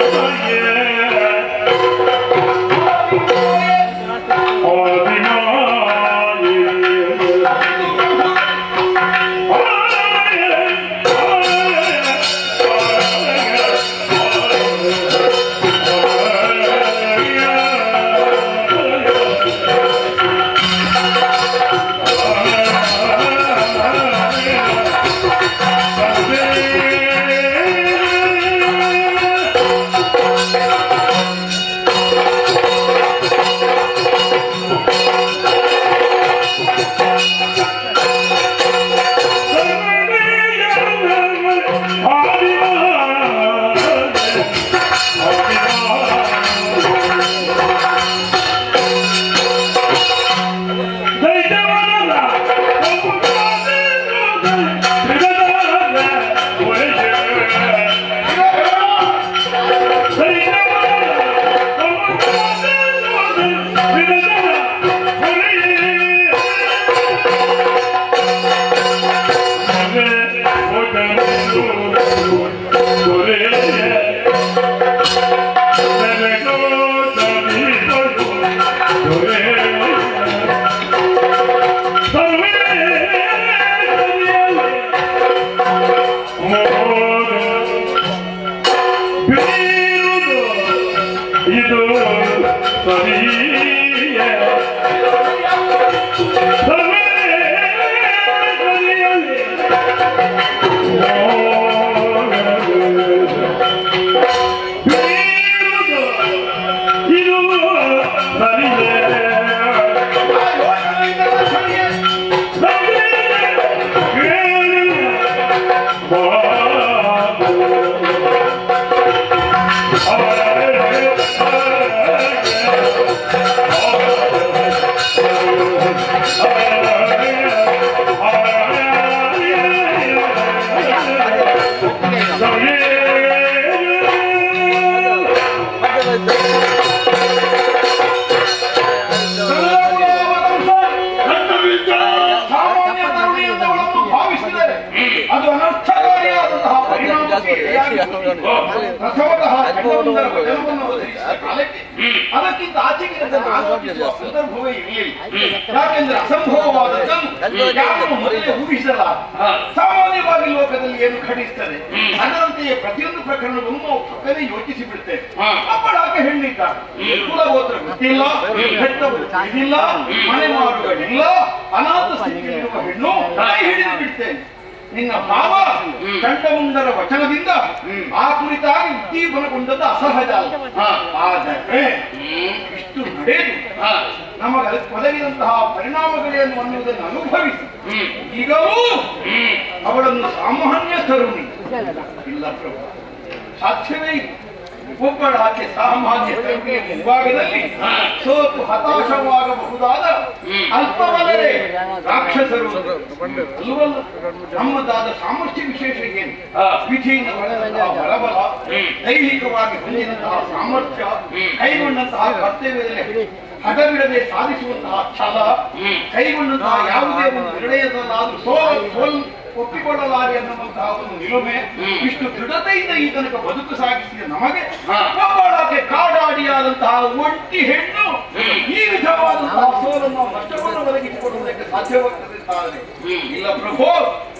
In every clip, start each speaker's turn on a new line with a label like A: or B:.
A: my mind. ಸಾಮಾನ್ಯ ಅದಕ್ಕಿಂತ ಇರಲಿಲ್ಲ ಯಾಕೆಂದ್ರೆ ಊಹಿಸಲ್ಲ ಸಾಮಾನ್ಯವಾಗಿ ಲೋಕದಲ್ಲಿ ಏನು ಖಂಡಿಸ್ತದೆ ಅದರಂತೆಯೇ ಪ್ರತಿಯೊಂದು ಪ್ರಕರಣವನ್ನು ನಾವು ಪಕ್ಕನೆ ಯೋಚಿಸಿ ಬಿಡ್ತೇವೆ ಅಪ್ಪಳಾಕೆ ಹೆಣ್ಣಿದ್ದಾರೆ ಗೊತ್ತಿಲ್ಲ ಮನೆ ಅನಾಥ ಸ್ಥಿತಿಯಲ್ಲಿರುವ ಹೆಣ್ಣು ಹಿಡಿದು ಬಿಡ್ತೇನೆ ನಿನ್ನ ಭಾವ ಕಂಠಮುಂಡರ ವಚನದಿಂದ ಆ ಕುರಿತಾಗಿ ಉದ್ದೀಪನಗೊಂಡದ್ದು ಅಸಹಜ. ಆದರೆ ಇಷ್ಟು ನಡೆದು ನಮಗೆ ಒದಗಿದಂತಹ ಪರಿಣಾಮಗಳೇನು ಅನ್ನುವುದನ್ನು ಅನುಭವಿಸಿ. ಈಗಲೂ ಅವಳನ್ನು ಸಾಮಾನ್ಯ ತರುಣಿ. ಇಲ್ಲ ಪ್ರಭು ಸಾಧ್ಯವೇ ಇಲ್ಲ. ಒಬ್ಬಳ ಹಾಕಿ ಸಾಮಾನ್ಯ ವಿಭಾಗದಲ್ಲಿ ಸೋತು ಹತಾಶವಾಗಬಹುದಾದ ಅಲ್ಪವಲ್ಲದೆ ರಾಕ್ಷಸರು ನಮ್ಮದಾದ ಸಾಮರ್ಥ್ಯ ವಿಶೇಷ ಏನು? ವಿಧಿಯಿಂದ ಬಲಬಲ ದೈಹಿಕವಾಗಿ ಹೊಂದಿದಂತಹ ಸಾಮರ್ಥ್ಯ ಕೈಗೊಂಡಂತಹ ಕರ್ತವ್ಯದಲ್ಲಿ ಹಠಬಿಡದೆ ಸಾಧಿಸುವಂತಹ ಛಲ ಕೈಗೊಂಡಂತಹ ಯಾವುದೇ ಒಂದು ನಿರ್ಣಯದಲ್ಲಾದ್ರೂ ಸೋಲ್ ಸೋಲ್. ಒಪ್ಪಿಕೊಳ್ಳಲಾರೆ ಅನ್ನುವಂತಹ ಒಂದು ನಿಲುಮೆ ಇಷ್ಟು ದೃಢತೆಯಿಂದ ಈ ತನಕ ಬದುಕು ಸಾಗಿಸಿದ ನಮಗೆ ಕಬ್ಬಾಳಕ್ಕೆ ಕಾಡಾಡಿಯಾದಂತಹ ಒಂಟಿ ಹೆಣ್ಣು ಈ ವಿಧವಾದಂತಹ ಸೋಲನ್ನು ನಷ್ಟವನ್ನು ಒದಗಿಸಿಕೊಡುವುದಕ್ಕೆ ಸಾಧ್ಯವಾಗ್ತದೆ ಸಾಧನೆ ಇಲ್ಲ ಪ್ರಭು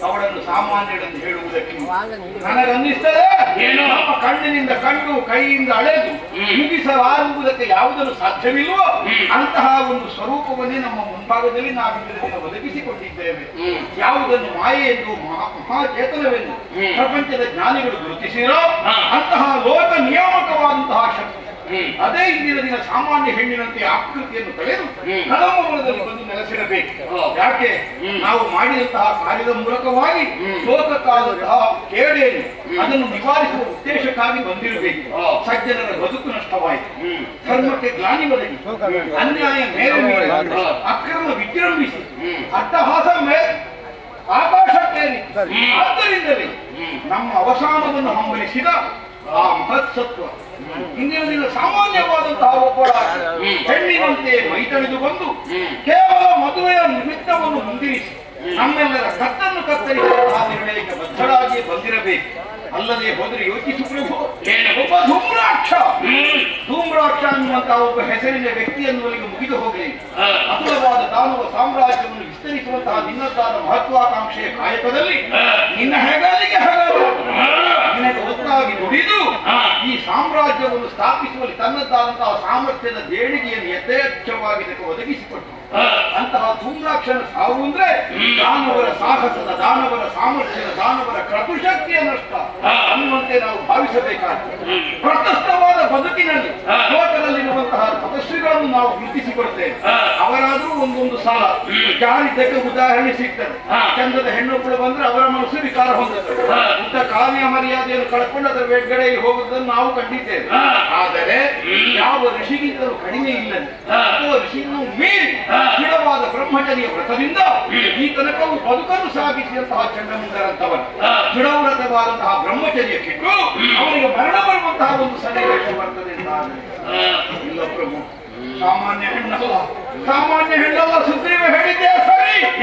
A: ಅವಳನ್ನು ಸಾಮಾನ್ಯರೆಂದು ಹೇಳುವುದಕ್ಕೆ ನನಗನ್ನಿಸ್ತದೆ?
B: ಏನು?
A: ನಮ್ಮ ಕಣ್ಣಿನಿಂದ ಕಣ್ಣು ಕೈಯಿಂದ ಅಳೆದು ಮುಗಿಸಲಾಗುವುದಕ್ಕೆ ಯಾವುದನ್ನು ಸಾಧ್ಯವಿಲ್ಲೋ ಅಂತಹ ಒಂದು ಸ್ವರೂಪವನ್ನೇ ನಮ್ಮ ಮುಂಭಾಗದಲ್ಲಿ ನಾವು ಇಂದಿನ ದಿನ ಒದಗಿಸಿಕೊಂಡಿದ್ದೇವೆ ಯಾವುದನ್ನು ಮಾಯೆ ಎಂದು ಮಹಾ- ಮಹಾಚೇತನವೆಂದು ಪ್ರಪಂಚದ ಜ್ಞಾನಿಗಳು ಗುರುತಿಸಿರೋ ಅಂತಹ ಲೋಕ ನಿಯಾಮಕವಾದಂತಹ ಶಕ್ತಿ. ಅದೇ ಇಂದಿನ ದಿನ ಸಾಮಾನ್ಯ ಹೆಣ್ಣಿನಂತೆ ಆಕೃತಿಯನ್ನು ತಳೆದು ಕಳಮೂಲದಲ್ಲಿ ಬಂದು ನೆಲೆಸಿರಬೇಕು. ಯಾಕೆ? ನಾವು ಮಾಡಿದಂತಹ ಕಾರ್ಯದ ಮೂಲಕವಾಗಿ ಲೋಕಕ್ಕಾದಂತಹ ಕೇಳೇನು ಅದನ್ನು ನಿವಾರಿಸುವ ಉದ್ದೇಶಕ್ಕಾಗಿ ಬಂದಿರಬೇಕು. ಸಜ್ಜನರ ಬದುಕು ನಷ್ಟವಾಯಿತು. ಧರ್ಮಕ್ಕೆ ಗ್ಲಾನಿ ಬದಲಿ ಅನ್ಯಾಯ ಮೇಲೆ ಅಕ್ರಮ ವಿಜೃಂಭಿಸಿ ಅಟ್ಟಹಾಸ ಮೇ ಆಕಾಶಕ್ಕೇರಿ ಆದ್ದರಿಂದಲೇ ನಮ್ಮ ಅವಸಾನವನ್ನು ಹಂಬಲಿಸಿದ ಆ ಮಹತ್ಸತ್ವ. ಇಂದಿನ ದಿನ ಸಾಮಾನ್ಯವಾದಂತಹ ಒಬ್ಬಳ ಹೆಣ್ಣಿನಂತೆ ಮೈತಳಿದು ಬಂದು ಕೇವಲ ಮದುವೆಯ ನಿಮಿತ್ತವನ್ನು ಮುಂದಿರಿಸಿ ನಮ್ಮೆಲ್ಲರ ಕತ್ತನ್ನು ಕತ್ತರಿಸುವಂತಹ ನಿರ್ಣಯಕ್ಕೆ ಬದ್ಧರಾಗಿ ಬಂದಿರಬೇಕು. ಅಲ್ಲದೆ ಹೋದರೆ ಯೋಚಿಸು ಪ್ರಭು. ಒಬ್ಬ ಧೂಮ್ರಾಕ್ಷ. ಧೂಮ್ರಾಕ್ಷ ಅನ್ನುವಂತಹ ಒಬ್ಬ ಹೆಸರಿನ ವ್ಯಕ್ತಿ ಅವರಿಗೆ ಮುಗಿದು ಹೋಗಲಿ. ಅತುಲವಾದ ದಾನವ ಸಾಮ್ರಾಜ್ಯವನ್ನು ವಿಸ್ತರಿಸುವಂತಹ ನಿನ್ನದಾದ ಮಹತ್ವಾಕಾಂಕ್ಷೆಯ ಕಾಯಕದಲ್ಲಿ ನಿನ್ನ ಹೆಗಲಿಗೆ ಹೆಗಲು. ನಿನಗೆ ಒತ್ತಾಗಿ ದುಡಿದು ಈ ಸಾಮ್ರಾಜ್ಯವನ್ನು ಸ್ಥಾಪಿಸುವಲ್ಲಿ ತನ್ನದಾದಂತಹ ಸಾಮರ್ಥ್ಯದ ದೇಣಿಗೆಯನ್ನು ಯಥೇಚ್ಛವಾಗಿ ಒದಗಿಸಿಕೊಟ್ಟು ಅಂತಹ ಧೂಮ್ರಾಕ್ಷನ ಸಾವು ಅಂದ್ರೆ ದಾನವರ ಸಾಹಸದ ದಾನವರ ಸಾಮರ್ಥ್ಯದ ದಾನವರ ಕ್ರತುಶಕ್ತಿಯ ನಷ್ಟ ಅನ್ನುವಂತೆ ನಾವು ಭಾವಿಸಬೇಕಾಗ್ತದೆ. ಪ್ರತಸ್ಥವಾದ ಬದುಕಿನಲ್ಲಿ ತಪಸ್ವಿಗಳನ್ನು ನಾವು ಗುರುತಿಸಿಕೊಡ್ತೇವೆ ಅವರಾದ್ರೂ ಒಂದೊಂದು ಸಾಲ. ಜಾರಿದ್ದಕ್ಕೆ ಉದಾಹರಣೆ ಸಿಗ್ತದೆ. ಚಂದದ ಹೆಣ್ಣುಗಳು ಬಂದ್ರೆ ಅವರ ಮನಸ್ಸು ವಿಕಾರ ಹೊಂದುತ್ತದೆ. ಅಂತ ಕಾವ್ಯ ಮರ್ಯಾದೆಯನ್ನು ಕಳ್ಕೊಂಡು ಅದರ ಬೆಡ್ಗಡೆ ಹೋಗುವುದನ್ನು ನಾವು ಕಂಡಿದ್ದೇವೆ. ಆದರೆ ಯಾವ ಋಷಿಗಿಂತಲೂ ಕಡಿಮೆ ಇಲ್ಲ ಋಷಿಯನ್ನು ಮೀರಿ ದೃಢವಾದ ಬ್ರಹ್ಮಚರ್ಯ ವ್ರತದಿಂದ ಈ ತನಕವು ಬದುಕನ್ನು ಸಾಗಿಸಿದಂತಹ ಚಂಡಮುಂಡರಂತವರು ದೃಢವ್ರತವಾದಂತಹ ಬ್ರಹ್ಮಚರ್ಯ ಕಿಟ್ಟು ಅವರಿಗೆ ಮರಣ ಬರುವಂತಹ ಒಂದು ಸನ್ನಿವೇಶ ಬರ್ತದೆ ಅಂತ ಆದರೆ. ಇಲ್ಲ ಪ್ರಭು. ಸಾಮಾನ್ಯ ಹೆಣ್ಣಲ್ಲ. ಸಾಮಾನ್ಯ ಹೆಣ್ಣಲ್ಲ ಸುಗ್ರೀವ ಹೇಳಿದ್ದೆ ಸರಿ.